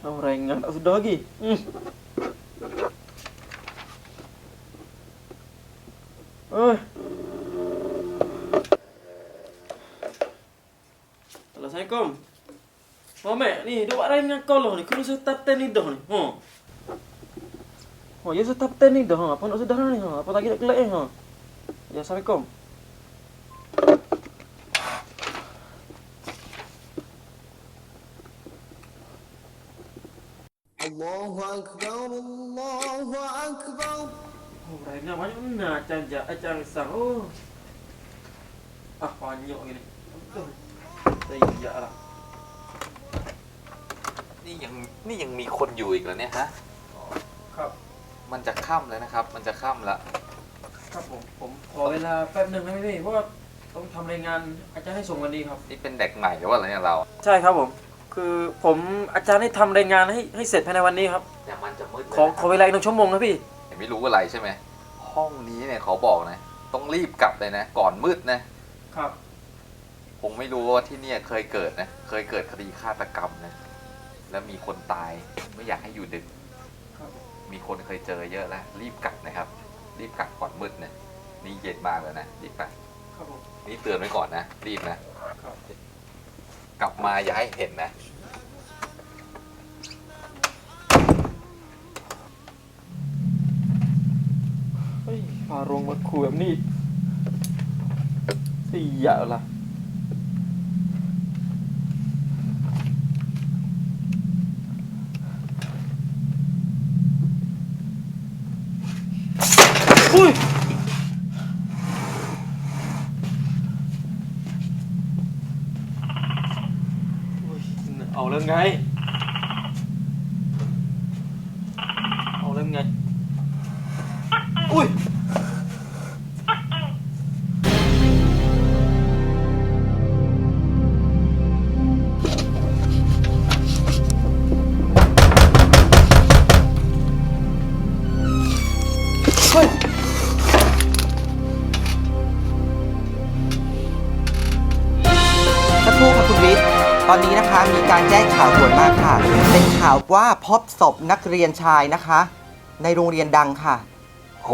Dah orang yang tak sedar lagi. Hmm. Oh. Assalamualaikum. Mamak ni dia buat rain dengan kau lah ni. Kena serta ten ni dah ni. Ha. Oh, ya serta ten ni dah. Ha, apa nak sedar ni? Ha. Apa lagi nak kelak ni? Eh? Ha. Ya, Assalamualaikum. الله أكبر الله أكبر Oh, rhyme banyak mana acar jak, acar risau. Oh. Ah, banyak gini. Betul. Saya lah. นี่ยังนี่ยังมีคนอยู่อีกเหรอเนี่ยฮะ ครับ มันจะค่ำแล้วนะครับ มันจะค่ำแล้ว ครับผม ผมขอเวลาแป๊บหนึ่งนะพี่เพราะว่าต้องทำรายงานอาจารย์ให้ส่งวันนี้ครับ นี่เป็นเด็กใหม่หรือว่าอะไรเนี่ยเรา ใช่ครับผม คือผมอาจารย์ให้ทำรายงานให้ให้เสร็จภายในวันนี้ครับ แต่มันจะมืดขอขอเวลาอีกหนึ่งชั่วโมงนะพี่ ไม่รู้อะไรใช่ไหม ห้องนี้เนี่ยเขาบอกนะ ต้องรีบกลับเลยนะ ก่อนมืดนะ ครับคงไม่รู้ว่าที่เนี่ยเคยเกิดนะ เคยเกิดคดีฆาตกรรมนะ แล้วมีคนตาย ไม่อยากให้อยู่ดึกครับมีคนเคยเจอเยอะแล้ว รีบกลับนะครับ รีบกลับก่อนมืดนะ นี่เย็นมากแล้วนะ รีบกลับครับผมนี่เตือนไว้ก่อนนะ รีบนะครับ กลับมาอย่าให้เห็นนะ เฮ้ยฟาโรงมาขู่แบบนี้เสียละ อุ้ยอุ้ย เอาแล้วไง ตอนนี้นะคะมีการแจ้งข่าวด่วนมากค่ะ เป็นข่าวว่าพบศพนักเรียนชายนะคะ ในโรงเรียนดังค่ะโห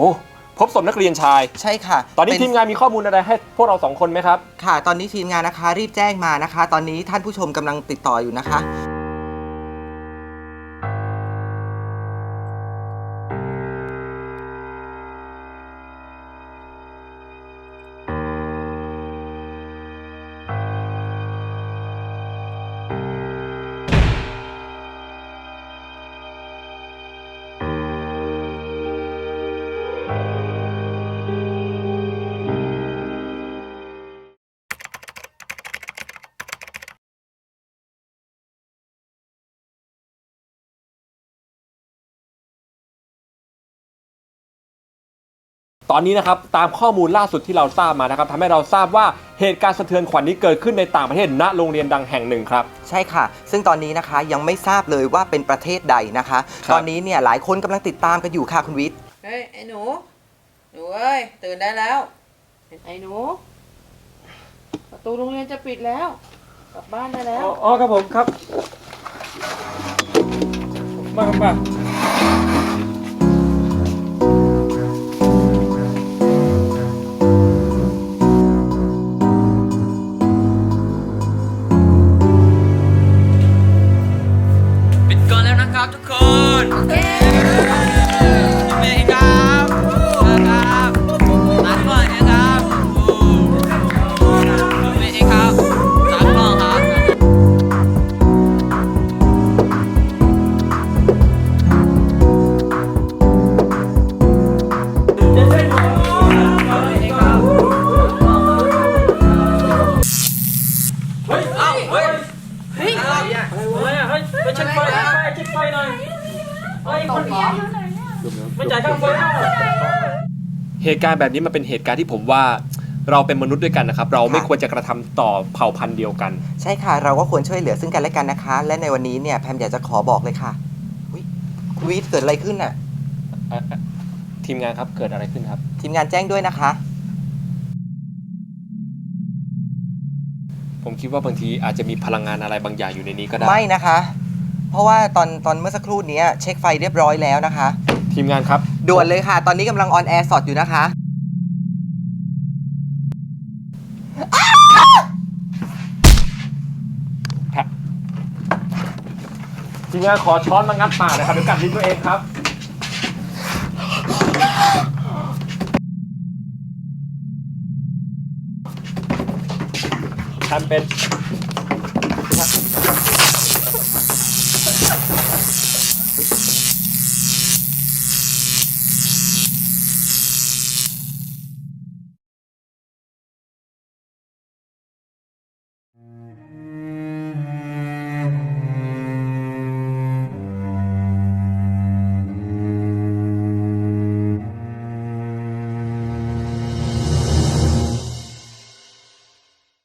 พบศพนักเรียนชาย ใช่ค่ะตอนนี้เป็ ทีมงานมีข้อมูลอะไรให้พวกเราสองคนไหมครับ ค่ะ ตอนนี้ทีมงานนะคะรีบแจ้งมานะคะ ตอนนี้ท่านผู้ชมกำลังติดต่ออยู่นะคะ ตอนนี้นะครับตามข้อมูลล่าสุดที่เราทราบมานะครับทำให้เราทราบว่าเหตุการณ์สะเทือนขวัญนี้เกิดขึ้นในต่างประเทศณโรงเรียนดังแห่งหนึ่งครับ ใช่ค่ะ ซึ่งตอนนี้นะคะยังไม่ทราบเลยว่าเป็นประเทศใดนะคะ ครับ ตอนนี้เนี่ยหลายคนกำลังติดตามกันอยู่ค่ะคุณวิทย์เฮ้ย ไอ้หนู หนูเอ้ย ตื่นได้แล้ว ไอ้หนู ประตูโรงเรียนจะปิดแล้ว กลับบ้านได้แล้ว อ๋ออ๋อครับผมครับ มาครับมา เฮ้ยคนไม่จ่ายค่าไฟเปล่าเหตุการณ์แบบนี้มันเป็นเหตุการณ์ที่ผมว่าเราเป็นมนุษย์ด้วยกันนะครับ เราไม่ควรจะกระทำต่อเผ่าพันธุ์เดียวกัน ใช่ค่ะ เราก็ควรช่วยเหลือซึ่งกันและกันนะคะ และในวันนี้เนี่ยแพมอยากจะขอบอกเลยค่ะอุ๊ยคุณวิทย์เกิดอะไรขึ้นน่ะอะอะ ทีมงานครับเกิดอะไรขึ้นครับ ทีมงานแจ้งด้วยนะคะ ผมคิดว่าบางทีอาจจะมีพลังงานอะไรบางอย่างอยู่ในนี้ก็ได้ ไม่นะคะ เพราะว่าตอนตอนเมื่อสักครู่เนี้ยเช็คไฟเรียบร้อยแล้วนะคะ ทีมงานครับด่วนเลยค่ะ ตอนนี้กำลังออนแอร์สดอยู่นะคะ ทีมงานขอช้อนมางัดปากหนะครับเดี๋ยวกัดลิ้นตัวเองครับทำเป็น